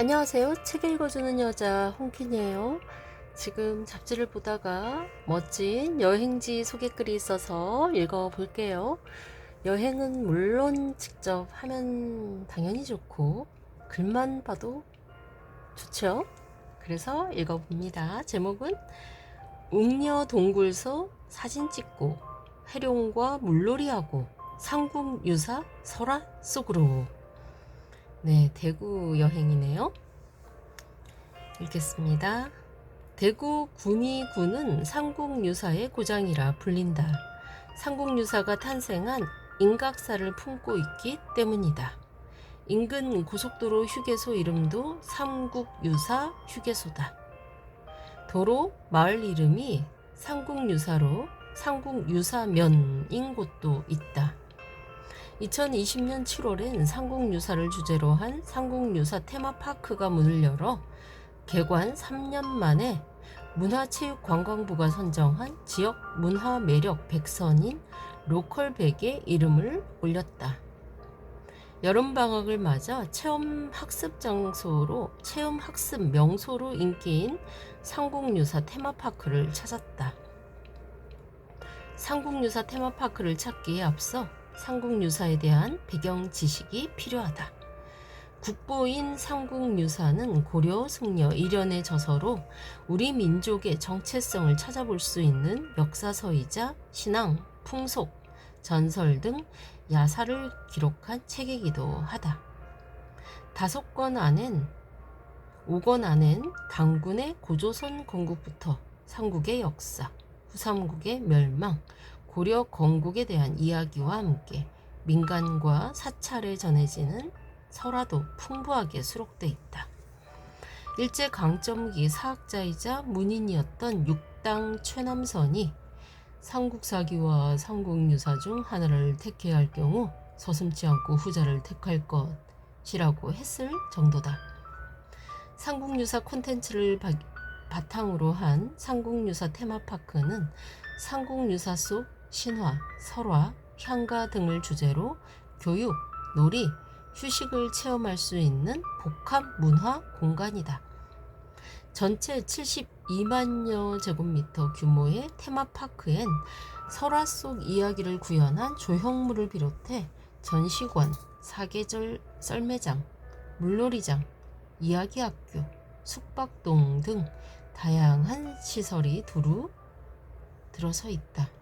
안녕하세요. 책 읽어주는 여자 홍킨이에요. 지금 잡지를 보다가 멋진 여행지 소개글이 있어서 읽어볼게요. 여행은 물론 직접 하면 당연히 좋고 글만 봐도 좋죠. 그래서 읽어봅니다. 제목은 웅녀 동굴서 사진 찍고 해룡과 물놀이하고 삼국유사 설화 속으로 네, 대구 여행이네요. 읽겠습니다. 대구 구미군은 삼국유사의 고장이라 불린다. 삼국유사가 탄생한 인각사를 품고 있기 때문이다. 인근 고속도로 휴게소 이름도 삼국유사 휴게소다. 도로 마을 이름이 삼국유사로 삼국유사면인 곳도 있다. 2020년 7월엔 삼국유사를 주제로 한 삼국유사 테마파크가 문을 열어 개관 3년 만에 문화체육관광부가 선정한 지역 문화 매력 100선인 로컬백에 이름을 올렸다. 여름방학을 맞아 체험 학습 장소로 체험 학습 명소로 인기인 삼국유사 테마파크를 찾았다. 삼국유사 테마파크를 찾기에 앞서 삼국유사에 대한 배경 지식이 필요하다. 국보인 삼국유사는 고려 승려 일연의 저서로 우리 민족의 정체성을 찾아볼 수 있는 역사서이자 신앙, 풍속, 전설 등 야사를 기록한 책이기도 하다. 다섯 권 안엔 5권 안엔 당군의 고조선 건국부터 삼국의 역사, 후삼국의 멸망, 고려 건국에 대한 이야기와 함께 민간과 사찰에 전해지는 설화도 풍부하게 수록돼 있다. 일제 강점기 사학자이자 문인이었던 육당 최남선이 삼국사기와 삼국유사 중 하나를 택해야 할 경우 서슴지 않고 후자를 택할 것이라고 했을 정도다. 삼국유사 콘텐츠를 바, 바탕으로 한 삼국유사 테마파크는 삼국유사 속 신화, 설화, 향가 등을 주제로 교육, 놀이, 휴식을 체험할 수 있는 복합 문화 공간이다. 전체 72만여 제곱미터 규모의 테마파크엔 설화 속 이야기를 구현한 조형물을 비롯해 전시관, 사계절 썰매장, 물놀이장, 이야기학교, 숙박동 등 다양한 시설이 두루 들어서 있다.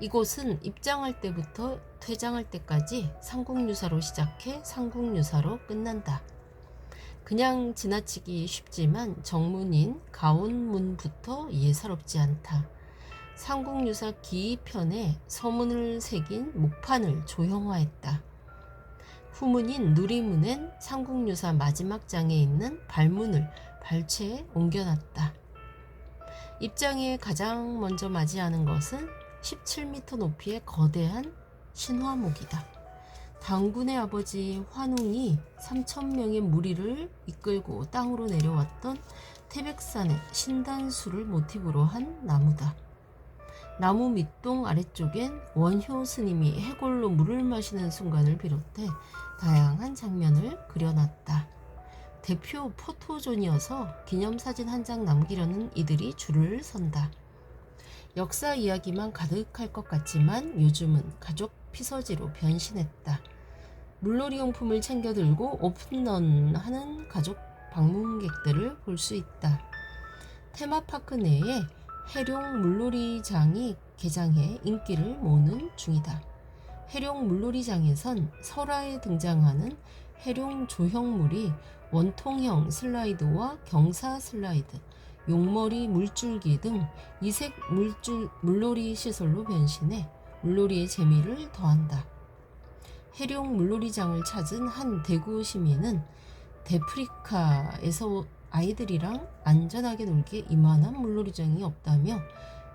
이곳은 입장할 때부터 퇴장할 때까지 삼국유사로 시작해 삼국유사로 끝난다. 그냥 지나치기 쉽지만 정문인 가온문부터 예사롭지 않다. 삼국유사 기이편에 서문을 새긴 목판을 조형화했다. 후문인 누리문엔 삼국유사 마지막 장에 있는 발문을 발췌에 옮겨놨다. 입장에 가장 먼저 맞이하는 것은 17m 높이의 거대한 신화목이다. 당군의 아버지 환웅이 3천명의 무리를 이끌고 땅으로 내려왔던 태백산의 신단수를 모티브로 한 나무다. 나무 밑동 아래쪽엔 원효 스님이 해골로 물을 마시는 순간을 비롯해 다양한 장면을 그려놨다. 대표 포토존이어서 기념사진 한 장 남기려는 이들이 줄을 선다. 역사 이야기만 가득할 것 같지만 요즘은 가족 피서지로 변신했다. 물놀이 용품을 챙겨 들고 오픈런 하는 가족 방문객들을 볼 수 있다. 테마파크 내에 해룡 물놀이장이 개장해 인기를 모으는 중이다. 해룡 물놀이장에선 설화에 등장하는 해룡 조형물이 원통형 슬라이드와 경사 슬라이드, 용머리 물줄기 등 이색 물줄, 물놀이 시설로 변신해 물놀이의 재미를 더한다. 해룡 물놀이장을 찾은 한 대구 시민은 데프리카에서 아이들이랑 안전하게 놀기에 이만한 물놀이장이 없다며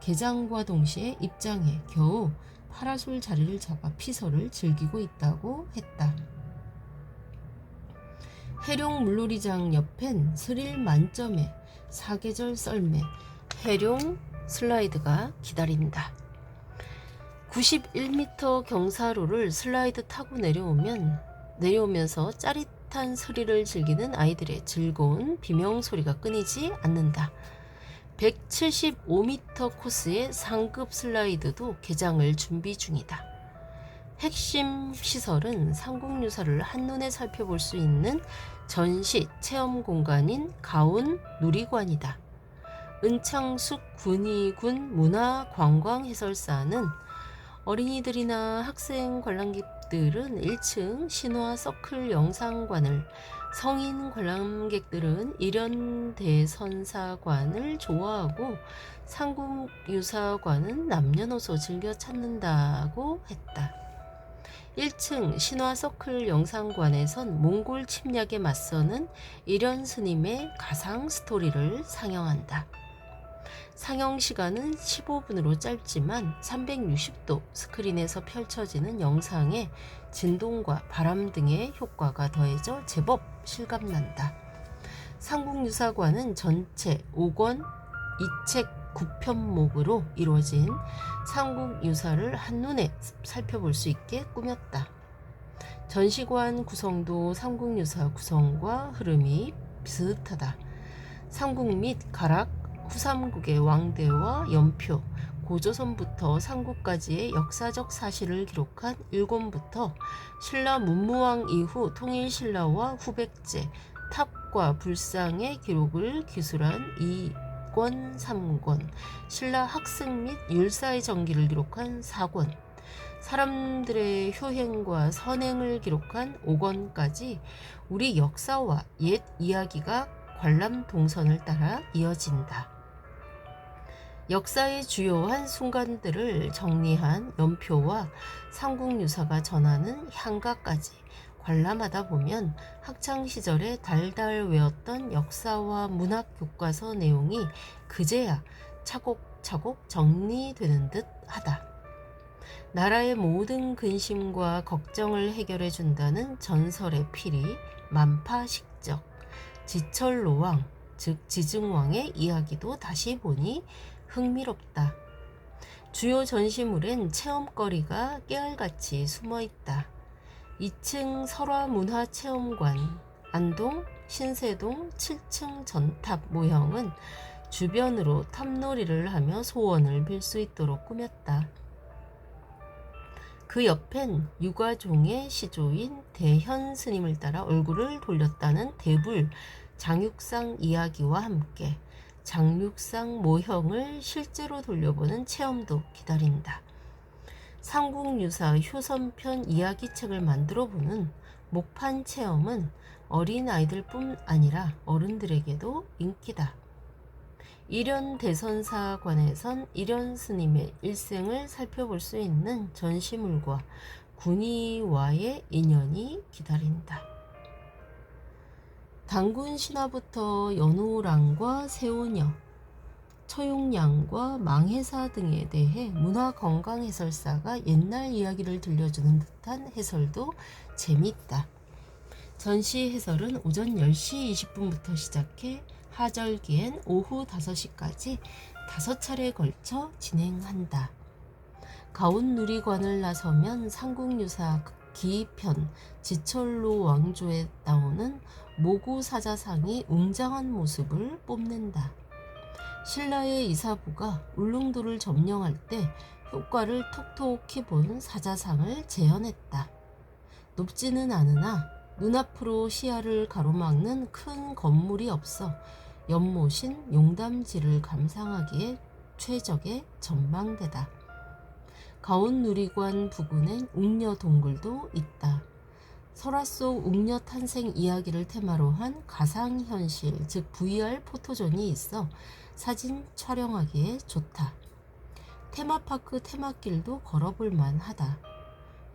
개장과 동시에 입장해 겨우 파라솔 자리를 잡아 피서를 즐기고 있다고 했다. 해룡 물놀이장 옆엔 스릴 만점의 사계절 썰매 해룡 슬라이드가 기다린다. 91m 경사로를 슬라이드 타고 내려오면 내려오면서 짜릿 풋풋한 소리를 즐기는 아이들의 즐거운 비명 소리가 끊이지 않는다. 175m 코스의 상급 슬라이드도 개장을 준비 중이다. 핵심 시설은 삼국유사를 한눈에 살펴볼 수 있는 전시 체험 공간인 가운 누리관이다. 은창숙 군의군 문화관광해설사는 어린이들이나 학생 관람객들은 1층 신화 서클 영상관을 성인 관람객들은 일연 대선사관을 좋아하고 삼국유사관은 남녀노소 즐겨 찾는다고 했다. 1층 신화 서클 영상관에선 몽골 침략에 맞서는 일연 스님의 가상 스토리를 상영한다. 상영 시간은 15분으로 짧지만 360도 스크린에서 펼쳐지는 영상에 진동과 바람 등의 효과가 더해져 제법 실감난다. 삼국유사관은 전체 5권 2책 9편목으로 이루어진 삼국유사를 한눈에 살펴볼 수 있게 꾸몄다. 전시관 구성도 삼국유사 구성과 흐름이 비슷하다. 삼국 및 가락, 후삼국의 왕대와 연표, 고조선부터 삼국까지의 역사적 사실을 기록한 일권부터 신라 문무왕 이후 통일신라와 후백제, 탑과 불상의 기록을 기술한 이 권, 삼권, 신라 학승 및 율사의 전기를 기록한 사권, 사람들의 효행과 선행을 기록한 5권까지 우리 역사와 옛 이야기가 관람 동선을 따라 이어진다. 역사의 주요한 순간들을 정리한 연표와 삼국유사가 전하는 향가까지 관람하다 보면 학창 시절에 달달 외웠던 역사와 문학 교과서 내용이 그제야 차곡차곡 정리되는 듯 하다. 나라의 모든 근심과 걱정을 해결해 준다는 전설의 필이 만파식적 지철로왕 즉 지증왕의 이야기도 다시 보니 흥미롭다. 주요 전시물엔 체험거리가 깨알같이 숨어 있다. 2층 설화문화체험관, 안동, 신세동 7층 전탑 모형은 주변으로 탑놀이를 하며 소원을 빌 수 있도록 꾸몄다. 그 옆엔 유가종의 시조인 대현 스님을 따라 얼굴을 돌렸다는 대불 장육상 이야기와 함께 장육상 모형을 실제로 돌려보는 체험도 기다린다. 삼국유사 효선편 이야기책을 만들어 보는 목판 체험은 어린 아이들뿐 아니라 어른들에게도 인기다. 일연 대선사관에선 일연 스님의 일생을 살펴볼 수 있는 전시물과 군의와의 인연이 기다린다. 당군 신화부터 연호랑과 세오녀, 처용량과 망해사 등에 대해 문화건강 해설사가 옛날 이야기를 들려주는 듯한 해설도 재미있다. 전시 해설은 오전 10시 20분부터 시작해 하절기엔 오후 5시까지 다섯 차례에 걸쳐 진행한다. 가운 누리관을 나서면 삼국유사 기편 지철로 왕조에 나오는 모구 사자상이 웅장한 모습을 뽐낸다. 신라의 이사부가 울릉도를 점령할 때 효과를 톡톡히 본 사자상을 재현했다. 높지는 않으나 눈앞으로 시야를 가로막는 큰 건물이 없어 연못인 용담지를 감상하기에 최적의 전망대다. 가온 누리관 부근엔 웅녀 동굴도 있다. 설화 속 웅녀 탄생 이야기를 테마로 한 가상현실, 즉 VR 포토존이 있어 사진 촬영하기에 좋다. 테마파크 테마길도 걸어볼 만하다.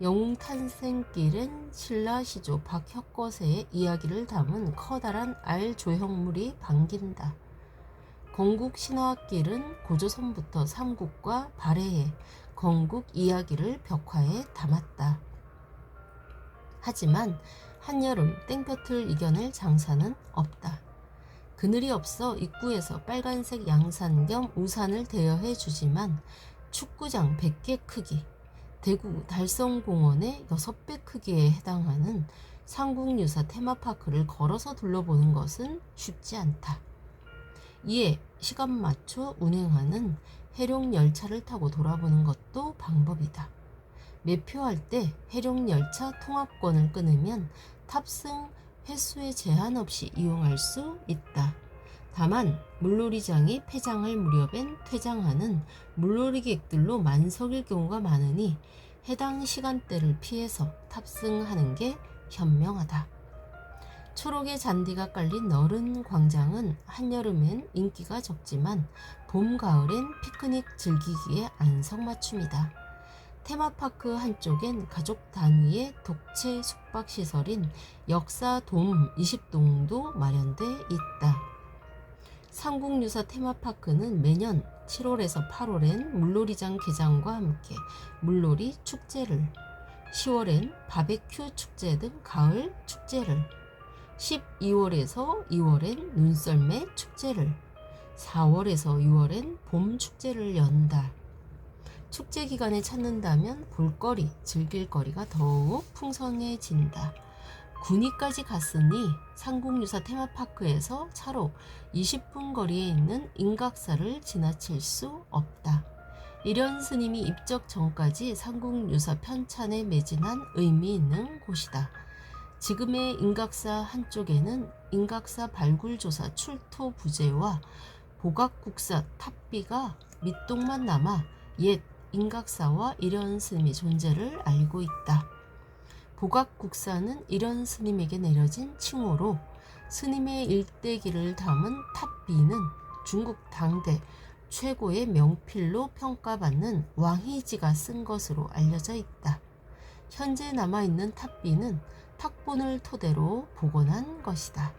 영웅 탄생길은 신라 시조 박혁거세의 이야기를 담은 커다란 알 조형물이 반긴다. 건국 신화길은 고조선부터 삼국과 발해의 건국 이야기를 벽화에 담았다. 하지만 한여름 땡볕을 이겨낼 장사는 없다. 그늘이 없어 입구에서 빨간색 양산 겸 우산을 대여해 주지만 축구장 100개 크기, 대구 달성공원의 6배 크기에 해당하는 삼국유사 테마파크를 걸어서 둘러보는 것은 쉽지 않다. 이에 시간 맞춰 운행하는 해룡 열차를 타고 돌아보는 것도 방법이다. 매표할 때 해룡 열차 통합권을 끊으면 탑승 횟수에 제한 없이 이용할 수 있다. 다만 물놀이장이 폐장할 무렵엔 퇴장하는 물놀이객들로 만석일 경우가 많으니 해당 시간대를 피해서 탑승하는 게 현명하다. 초록의 잔디가 깔린 너른 광장은 한여름엔 인기가 적지만 봄, 가을엔 피크닉 즐기기에 안성맞춤이다. 테마파크 한쪽엔 가족 단위의 독채 숙박시설인 역사돔 20동도 마련돼 있다. 삼국유사 테마파크는 매년 7월에서 8월엔 물놀이장 개장과 함께 물놀이 축제를 10월엔 바베큐 축제 등 가을 축제를 12월에서 2월엔 눈썰매 축제를 4월에서 6월엔 봄 축제를 연다. 축제 기간에 찾는다면 볼거리, 즐길 거리가 더욱 풍성해진다. 군위까지 갔으니 삼국유사 테마파크에서 차로 20분 거리에 있는 인각사를 지나칠 수 없다. 이련 스님이 입적 전까지 삼국유사 편찬에 매진한 의미 있는 곳이다. 지금의 인각사 한쪽에는 인각사 발굴조사 출토 부재와 보각국사 탑비가 밑동만 남아 옛 인각사와 이련 스님의 존재를 알고 있다. 보각국사는 이련 스님에게 내려진 칭호로 스님의 일대기를 담은 탑비는 중국 당대 최고의 명필로 평가받는 왕희지가 쓴 것으로 알려져 있다. 현재 남아있는 탑비는 탁본을 토대로 복원한 것이다.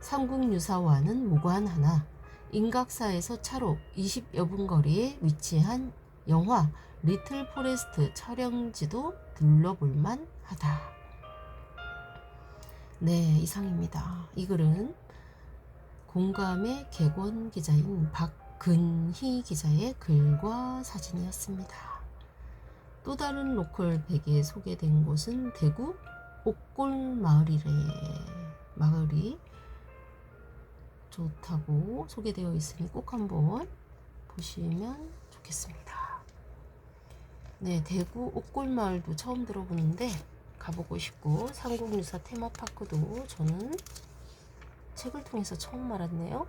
삼국유사와는 무관하나 인각사에서 차로 20여 분 거리에 위치한 영화 리틀 포레스트 촬영지도 둘러볼만 하다. 네, 이상입니다. 이 글은 공감의 객원 기자인 박근희 기자의 글과 사진이었습니다. 또 다른 로컬 백에 소개된 곳은 대구 옥골 마을이래. 마을이 좋다고 소개되어 있으니 꼭 한번 보시면 좋겠습니다. 네, 대구 옥골마을도 처음 들어보는데 가보고 싶고 삼국유사 테마파크도 저는 책을 통해서 처음 알았네요.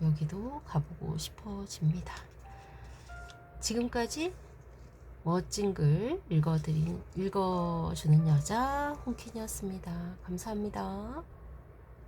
여기도 가보고 싶어집니다. 지금까지 멋진 글 읽어드린 읽어주는 여자 홍킨이었습니다. 감사합니다.